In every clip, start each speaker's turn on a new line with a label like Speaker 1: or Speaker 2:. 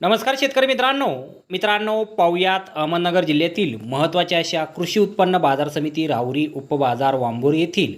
Speaker 1: नमस्कार शेतकरी मित्रांनो. मित्रांनो पाहुयात अहमदनगर जिल्ह्यातील महत्त्वाच्या अशा कृषी उत्पन्न बाजार समिती राहुरी उपबाजार वांबोर येथील.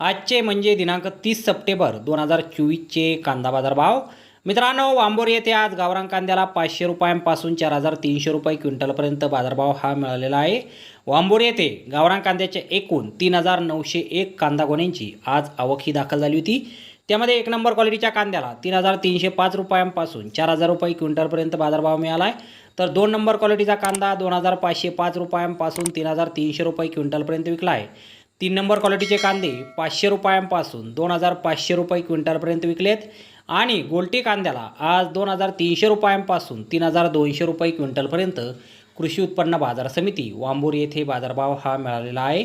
Speaker 1: आजचे म्हणजे दिनांक तीस सप्टेंबर दोन हजार चोवीसचे कांदा बाजार भाव. मित्रांनो वांबोर येथे आज गावरान कांद्याला पाचशे रुपयांपासून चार हजार तीनशे रुपये क्विंटलपर्यंत बाजारभाव हा मिळालेला आहे. वांबोर येथे गावरान कांद्याच्या एकूण तीन हजार नऊशे एक कांदा गोण्यांची आज आवक ही दाखल झाली होती. त्यामध्ये एक नंबर क्वालिटीच्या कांद्याला तीन हजार तीनशे पाच रुपयांपासून चार हजार रुपये क्विंटलपर्यंत बाजारभाव मिळाला आहे तर दोन नंबर क्वालिटीचा कांदा दोन हजार पाचशे पाच रुपयांपासून तीन हजार तीनशे रुपये क्विंटलपर्यंत विकला आहे तीन नंबर क्वालिटीचे कांदे पाचशे रुपयांपासून दोन हजार पाचशे रुपये क्विंटलपर्यंत विकलेत. आणि गोल्टी कांद्याला आज दोन हजार तीनशे रुपयांपासून तीन हजार दोनशे रुपये क्विंटलपर्यंत कृषी उत्पन्न बाजार समिती वांबूर येथे बाजारभाव हा मिळालेला आहे.